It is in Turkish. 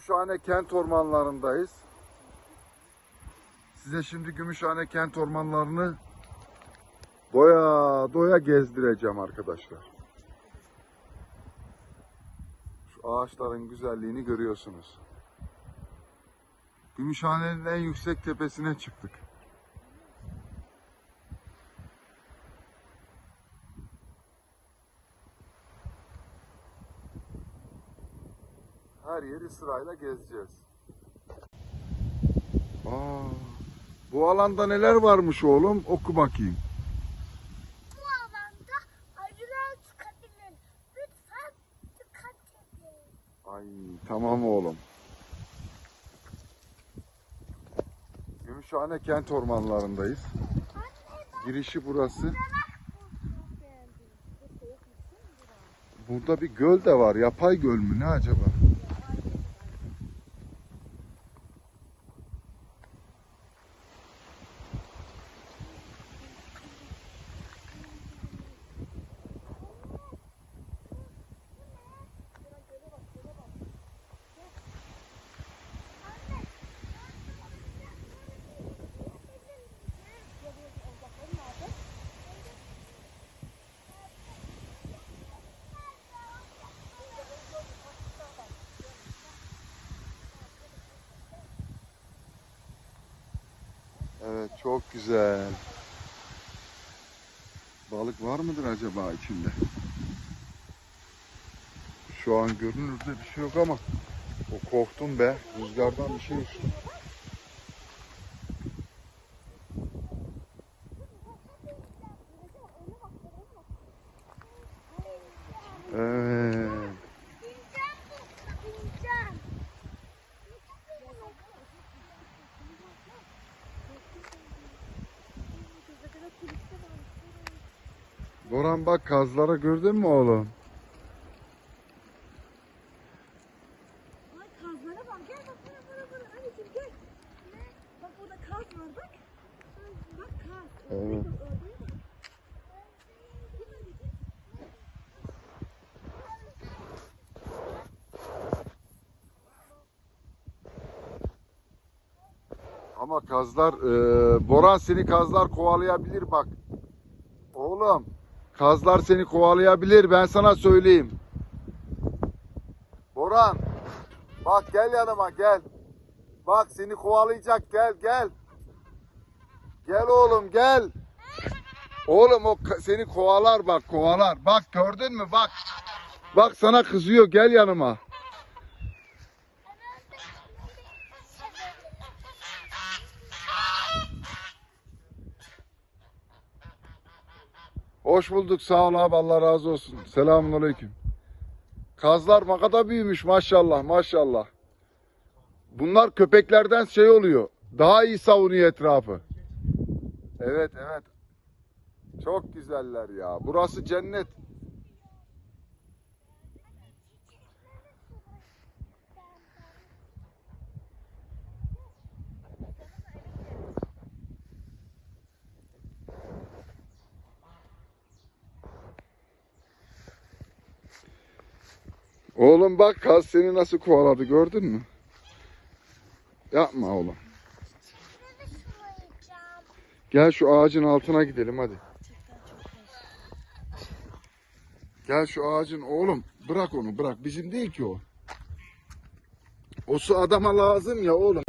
Gümüşhane kent ormanlarındayız. Size şimdi Gümüşhane kent ormanlarını doya doya gezdireceğim arkadaşlar. Şu ağaçların güzelliğini görüyorsunuz. Gümüşhane'nin en yüksek tepesine çıktık. Her yeri sırayla gezeceğiz. Aa, bu alanda neler varmış oğlum? Oku bakayım. Bu alanda arılar çıkabilir. Lütfen dikkat edin. Ay tamam oğlum. Gümüşhane kent ormanlarındayız. Girişi burası. Burada bir göl de var. Yapay göl mü ne acaba? Evet çok güzel. Balık var mıdır acaba içinde? Şu an görünürde bir şey yok ama o korktum be. Rüzgardan bir şey uçtu. Evet. Boran bak kazlara gördün mü oğlum? Ay kazlara bak. Gel bak bura bura. Anneciğim gel. Bak burada kaz var bak. Bak kaz. Evet. Ama kazlar, e, Boran seni kazlar kovalayabilir bak. Oğlum, kazlar seni kovalayabilir ben sana söyleyeyim. Boran, bak gel yanıma gel. Bak seni kovalayacak gel gel. Gel oğlum gel. Oğlum o seni kovalar bak kovalar. Bak gördün mü bak. Bak sana kızıyor gel yanıma. Hoş bulduk sağ ol abi Allah razı olsun. Selamun aleyküm. Kazlar ne kadar büyümüş maşallah maşallah. Bunlar köpeklerden şey oluyor. Daha iyi savunuyor etrafı. Evet evet. Çok güzeller ya. Burası cennet. Oğlum bak kaz seni nasıl kovaladı gördün mü? Yapma oğlum. Gel şu ağacın altına gidelim hadi. Gel şu ağacın oğlum bırak onu bırak bizim değil ki o. O su adama lazım ya oğlum.